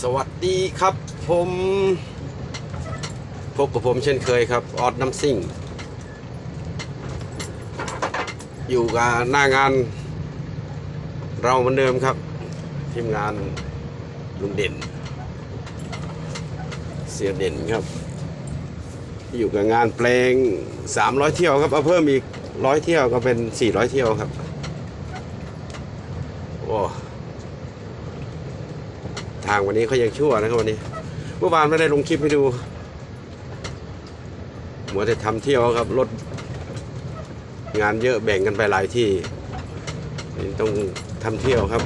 สวัสดีครับผมพบกับผมเช่นเคยครับ ออดน้ำซิ่ง อยู่กับหน้างาน เราเหมือนเดิมครับ ทีมงานลุงเด่น เสียเด่นครับ อยู่กับงานเพลง 300 เที่ยวครับ เอาเพิ่มอีกร้อยเที่ยวก็เป็น 400 เที่ยวครับโอ้ ทางวันนี้เขายังชั่วนะครับวันนี้ เมื่อวานไม่ได้ลงคลิปให้ดูหมัวแต่ทำเที่ยวครับรถงานเยอะแบ่งกันไปหลายที่ต้องทำเที่ยวครับ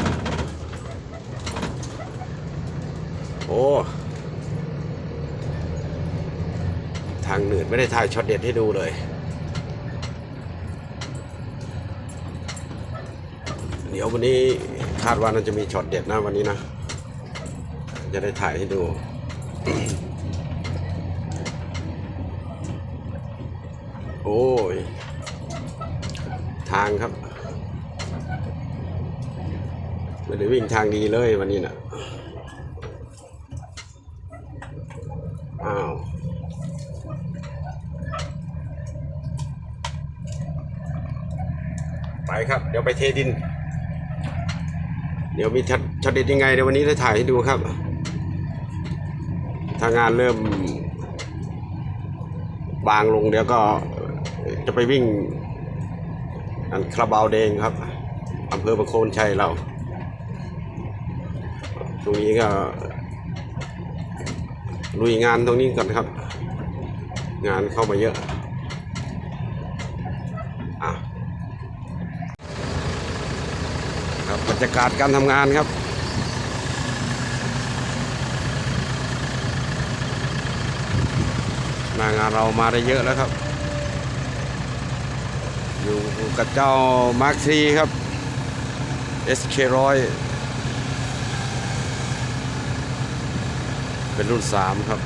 โอ้ทางเหนืดไม่ได้ถ่ายช็อตเด็ดให้ดูเลยเดี๋ยววันนี้คาดว่าน่าจะมีช็อตเด็ดนะวันนี้นะ จะได้ถ่ายให้ดู โอ้ย ทางครับ ไม่ได้วิ่งทางดีเลยวันนี้นะอ้าวไปครับ เดี๋ยวไปเทดิน เดี๋ยวมีช็อตช็อตเด็ดยังไงเดี๋ยววันนี้ได้ถ่ายให้ดูครับ ถ้างานเริ่ม บางลงเดี๋ยวก็จะไปวิ่งอันคาราบาวแดงครับอำเภอประโคนชัยเรา ตรงนี้ก็ลุยงานตรงนี้ก่อนครับ งานเข้ามาเยอะอะครับบรรยากาศการทำงานครับ หน้า งานเรามาได้เยอะแล้วครับ อยู่กับเจ้ามาร์คทีครับ SK ร้อยเป็นรุ่น 3 ครับ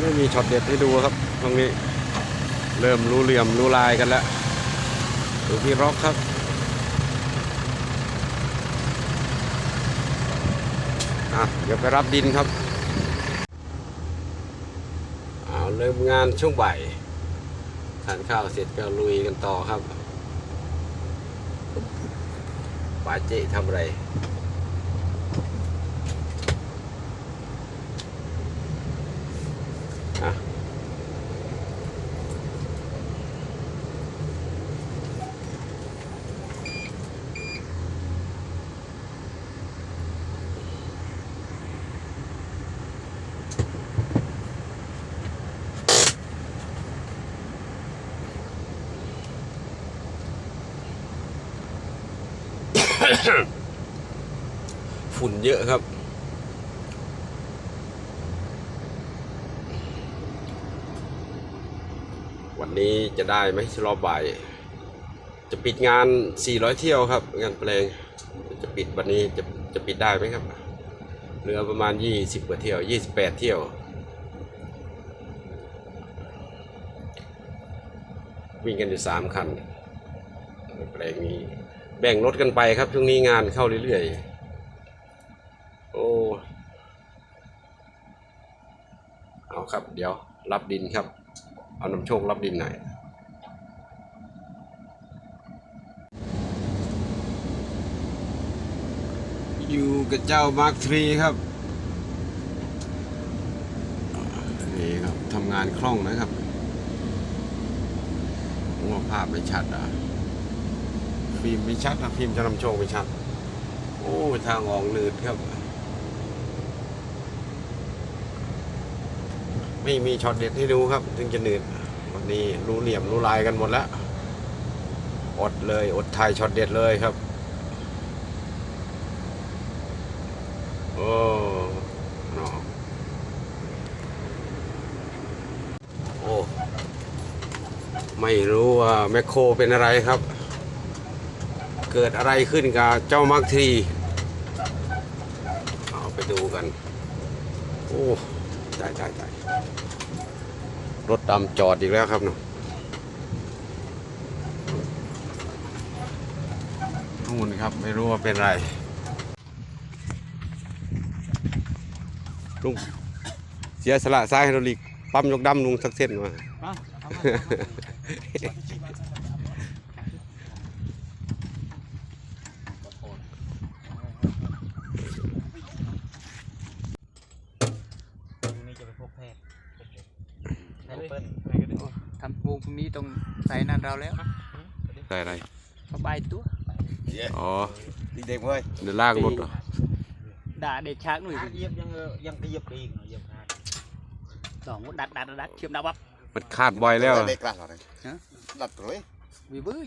ไม่มีช็อตเด็ดให้ดูครับ ตรงนี้เริ่มรู้เหลี่ยมรู้ลายกันแล้วดูพี่ร็อกครับ อะเดี๋ยวไปรับดินครับเอาเริ่มงานช่วงบ่ายทานข้าวเสร็จก็ลุยกันต่อครับป้าเจ๊ทำอะไร ฝุ่นเยอะครับ วันนี้จะได้ไหมรอบบ่าย จะปิดงาน 400 เที่ยวครับ งานเพลง จะปิดวันนี้จะจะปิดได้ไหมครับ เหลือประมาณ 20กว่าเที่ยว 28 เที่ยว วิ่งกันอยู่ 3 คันเพลงนี้ แบ่งรถกันไปครับช่วงนี้งานเข้าเรื่อยๆ โอ้ เอาครับ เดี๋ยวรับดินครับ เอาน้ำโชครับดินหน่อยอยู่กับเจ้ามาร์คทรีครับนี่ครับทำงานคล่องนะครับว่าภาพไม่ชัดอะ ฟิล์มไม่ชัดนะฟิล์มจะนำโชคไม่ชัด โอ้ ทางออกหนืดครับ ไม่มีช็อตเด็ดให้ดูครับ ถึงจะหนืดวันนี้รู้เหลี่ยมรู้ลายกันหมดแล้วอดเลย อดถ่ายช็อตเด็ดเลยครับ โอ้นาะโอ้ ไม่รู้ว่าแมคโครเป็นอะไรครับ เกิดอะไรขึ้นกับเจ้ามักทีเอาไปดูกัน โอ้ตายตายตายรถดำจอดอีกแล้วครับเนาะนู่นครับไม่รู้ว่าเป็นไรลุงเสียสละซ้ายไฮดรอลิกปั๊มยกดำลุงสักเส้นมา พรุ่งนี้จะไปพบแพทย์แพทย์เปิ้ล ทำปลูกตรงนี้ตรงใส่นั่นเราแล้วใส่อะไรสบายตัวอ๋อเด็กเว้ยเดี๋ยวลากรถเหรอด่าเด็กช้างหน่อยเหยียบยังเออยังกระเหยียบอีกเหยียบขาดสองดัดดัดดัดเชื่อมดาวบับมันขาดบ่อยแล้ว Đây là rồi. Hả? Đặt rồi. วิบื้อ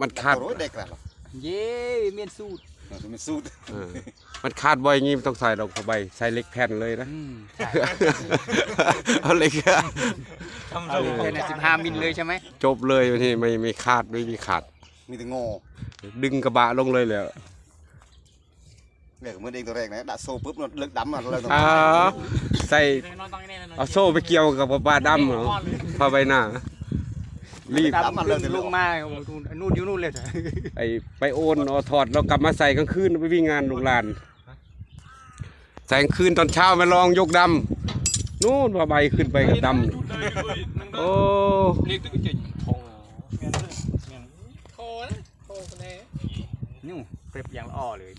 มันขาด Đặt rồi đây là rồi. เย้เมียนสูตร Rồi mình sút. เออ มันขาดบ่อยอย่างงี้ไม่ต้องใส่ดอกผ้าใบใส่เหล็กแผ่นเลยนะอืมเอาเหล็กอะทำเอาเลยนะสิบห้ามิลเลยใช่ไหมจบเลยวันนี้ไม่ไม่ขาดไม่มีขาด Mình thì ngô. ดึงกระบะลงเลยเลย Để mới đi tôi rèn này đã xô ปุ๊บ nó lực đắm mà nó lên อ้าวใส่เอาโซ่ไปเกี่ยวกับกระบะดำเหรอผ้าใบหน้ารีบดำลงลงมานู่นอยู่นู่นเลยเถอะไอไปโอนเอาถอดเรากลับมาใส่กลางคืนไปวิ่งงานโรงลาน ใส่กลางคืนตอนเช้ามาลองยกดำนู่นผ้าใบขึ้นไปกับดำโอ้นู่นเปรียบอย่างละอ้อเลย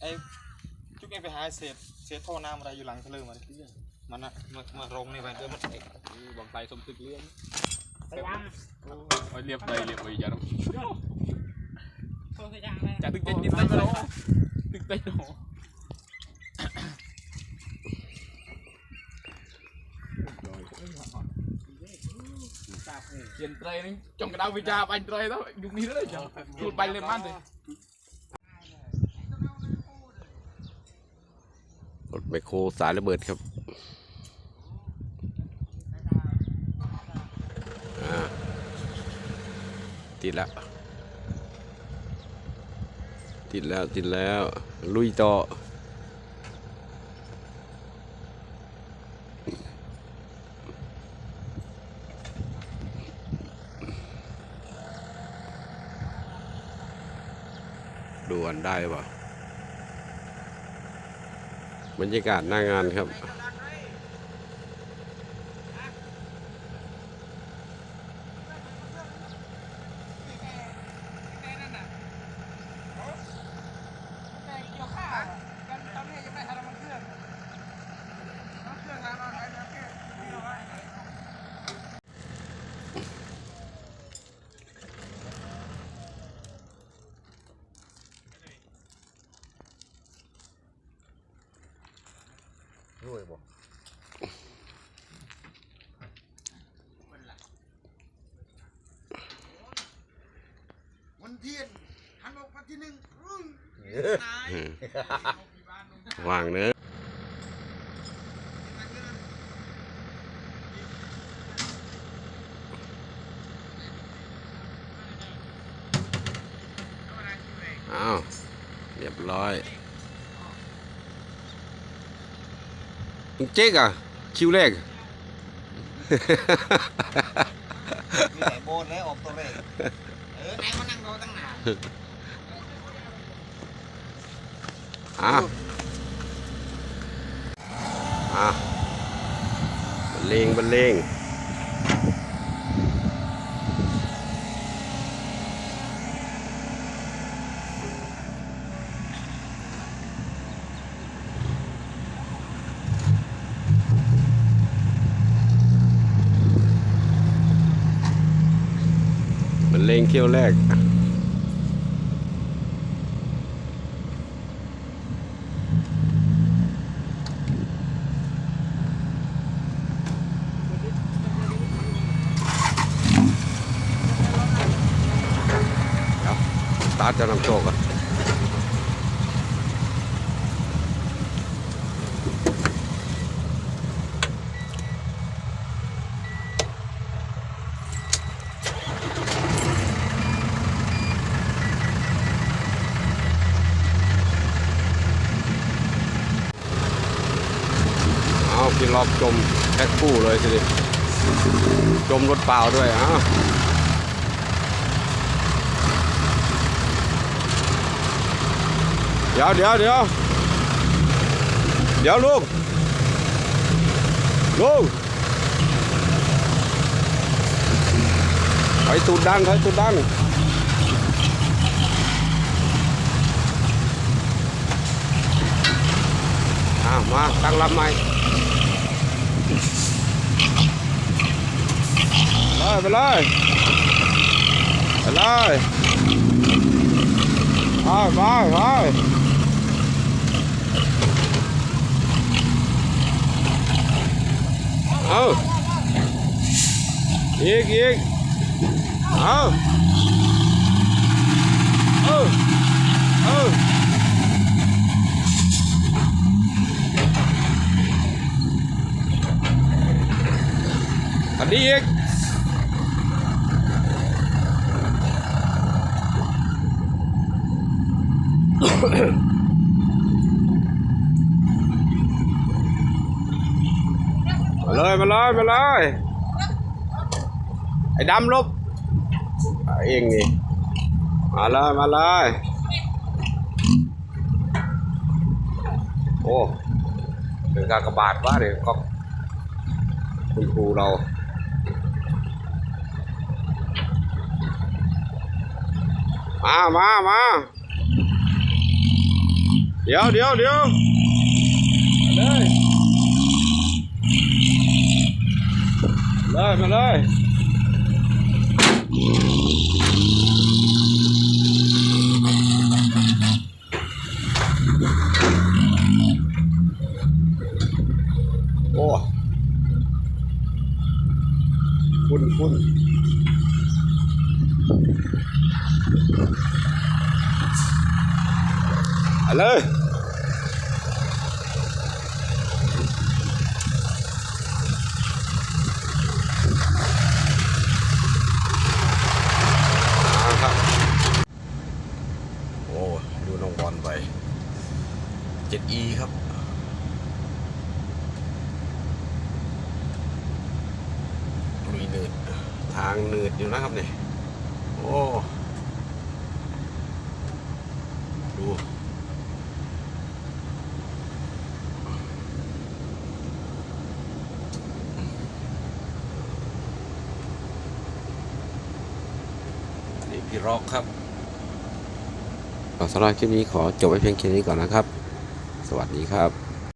ไอ้จุกเองไปหาเศษเศษท่อน้ำอะไรอยู่หลังทะเลมาดิมันนะมามารงนี่ไปเดินมันเอกบางไทยสมตึกเลี้ยงโอ้ยเรียบเลยเรียบเลยอย่าต้อง จะตึกเจ็ดนิดเดียวตึกเจ็ดโอ้เขียนเตรนึงจงกระดาษวิจาบันเตรแล้วยุคนี้เลยจังพูดไปเลยมันเลยรถไมโครสายระเบิดครับอ่าติดแล้ว ติดแล้วติดแล้ว ลุยต่อดูอันได้ป่ะบรรยากาศหน้างานครับ Rồi bỏ. วางเนื้อะอ้าว เรียบร้อยมึง เจ๊กอะ คิวแรก มีแต่โบนเลยออกตัวเลยเออไหนมานั่งรอตั้งนานอะอะบันเลงบันเลง บรรเลงเที่ยวแรก ตาจะนำโชคอะ รอบชมแพ็คคู่เลยสิจมรถเปล่าด้วยอ้าวเดี๋ยวเดี๋ยวเดี๋ยวเดี๋ยวลูกลูกไปตูดดังไปตูดดังอ้าวมาตั้งลำใหม่ ไปเลยไปเลยไปไปไปเอาอีกอีกเอาเอาเอาอันนี้อีก มาเลยมาเลยมาเลย ไอ้ดำลบเองนี่ มาเลยมาเลย โอ้เป็นการกระบาดวะเดี๋ยวก็คุณครูเรามามามา เดี๋ยวเดี๋ยวเดี๋ยวมาเลยเลยมาเลยโอ้คุณคุณ เลยมาครับโอ้ดูน้องบอลไป 7E ครับ ลุยเนิดทางเนิดอยู่นะครับเนี่ย โอ้ ดู นี่พี่ ร็อกครับสำหรับคลิปนี้ขอจบไว้เพียงแค่นี้ก่อนนะครับ สวัสดีครับ